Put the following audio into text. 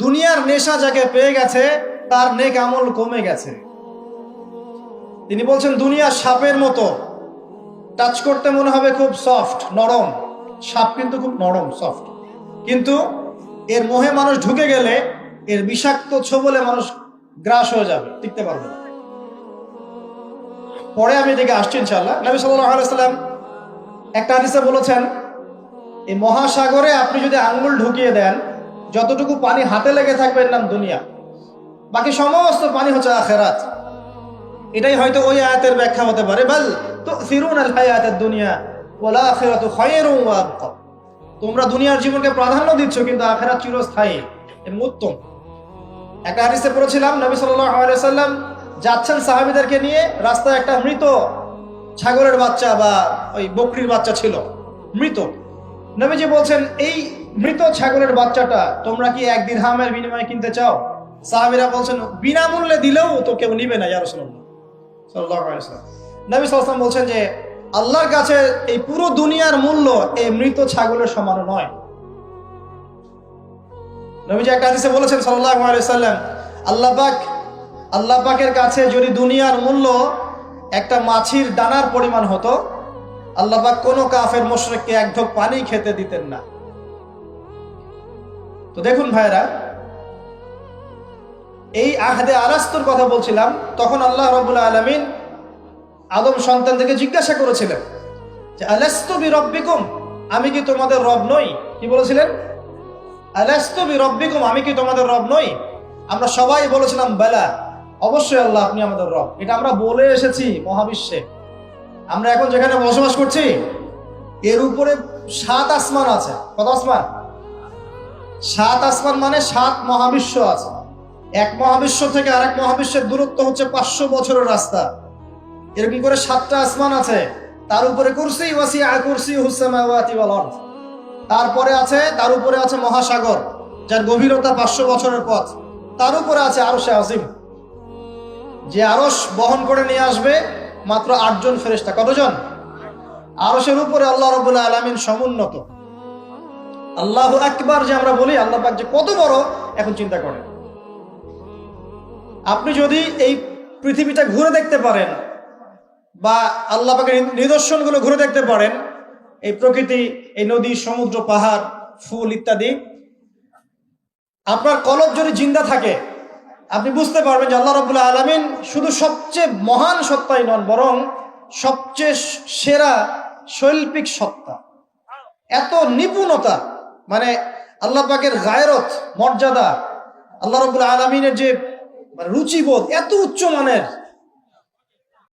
দুনিয়ার নেশা যাকে পেয়ে গেছে, তার নেক আমল কমে গেছে। তিনি বলছেন দুনিয়া সাপের মতো। টাচ করতে মনে হবে খুব সফট নরম। সাপ কিন্তু খুব নরম সফট কিন্তু এর মোহে মানুষ ঢুকে গেলে, এর বিষাক্ত ছোবলে মানুষ গ্রাস হয়ে যাবে, টিকতে পারবে না। পরে আমি এদিকে আসছি ইনশাল্লাহ নবী সাল্লাম একটা হাদিসে বলেছেন, এই মহাসাগরে আপনি যদি আঙ্গুল ঢুকিয়ে দেন যতটুকু পানি হাতে লেগে থাকবে এর নাম দুনিয়া। বাকি সমস্ত পানি হচ্ছে আখেরাত। এটাই হয়তো ওই আয়াতের ব্যাখ্যা হতে পারে। বল তো ফিরুন আল হায়াতের দুনিয়া ওলা আখিরাতু খায়রুম তোমরা দুনিয়ার জীবনকে প্রাধান্য দিচ্ছ, কিন্তু আখেরাত চিরস্থায়ী উত্তম। একটা হাদিসে পড়েছিলাম, নবী সাল্লাম যাচ্ছেন সাহাবীদেরকে নিয়ে, রাস্তায় একটা মৃত ছাগলের বাচ্চা বা ওই বকরির বাচ্চা ছিল। মৃত। নবীজি বলছেন, এই মৃত ছাগলের বাচ্চাটা, তোমরা কি এক দিরহামের বিনিময়ে কিনতে চাও? সাহাবীরা বলছেন, বিনামূল্যে দিলেও তো কেউ নিবে না, ইয়া সাল্লাম নবী সাল্লাম বলছেন যে, আল্লাহর কাছে এই পুরো দুনিয়ার মূল্য এই মৃত ছাগলের সমান নয়। নবীজি একটা হাদিসে বলেছেন সাল্লাম আল্লাহ পাক, আল্লাহ পাকের কাছে যদি দুনিয়ার মূল্য একটা মাছির ডানার পরিমাণ হতো, আল্লাহ পাক কোনো কাফের, মুশরিককে এক পানি খেতে দিতেন না। তো দেখুন ভাইরা এই আহাদে আরাস্তুর কথা বলছিলাম, তখন আল্লাহ রবুল্লা আলমিন আদম সন্তানদেরকে জিজ্ঞাসা করেছিলেন যে, আলাস্তু বি রব্বিকুম আমি কি তোমাদের রব নই? কি বলেছিলেন? আলাস্তু বি রব্বিকুম আমি কি তোমাদের রব নই? আমরা সবাই বলেছিলাম, বেলা, অবশ্যই আল্লাহ আপনি আমাদের রব। এটা আমরা বলে এসেছি মহাবিশ্বে। আমরা এখন যেখানে বসবাস করছি, এর উপরে সাত আসমান আছে। কত আসমান? সাত আসমান মানে সাত মহাবিশ্ব আছে। এক মহাবিশ্ব থেকে আরেক মহাবিশ্বের দূরত্ব হচ্ছে পাঁচশো বছরের রাস্তা। এরকম করে সাতটা আসমান আছে। তার উপরে কুরসি ওয়াসি কুরসি হুসামাওয়াতি ওয়াল তারপরে আছে, তার উপরে আছে মহাসাগর, যার গভীরতা পাঁচশো বছরের পথ। তার উপরে আছে আরশে আজিম। যে আরশ বহন করে নিয়ে আসবে মাত্র আটজন ফেরেশতা। কতজন? আরশের উপরে আল্লাহ রবুল্লাহ আলমিন সমুন্নত। আল্লাহ আকবার যে আমরা বলি, আল্লাহ পাক যে কত বড়, এখন চিন্তা করেন। আপনি যদি এই পৃথিবীটা ঘুরে দেখতে পারেন বা আল্লাহ পাকের নিদর্শনগুলো ঘুরে দেখতে পারেন, এই প্রকৃতি, এই নদী, সমুদ্র, পাহাড়, ফুল ইত্যাদি, আপনার কলব যদি জিন্দা থাকে, আপনি বুঝতে পারবেন যে আল্লাহ রবুল্লাহ আলমিন শুধু সবচেয়ে মহান সত্তাই নন, বরং সবচেয়ে সেরা শৈল্পিক সত্তা। এত নিপুণতা মানে আল্লাহ পাকের গায়রত মর্যাদা আল্লাহ রবুল আলমিনের যে মানে রুচিবোধ এত উচ্চ মানের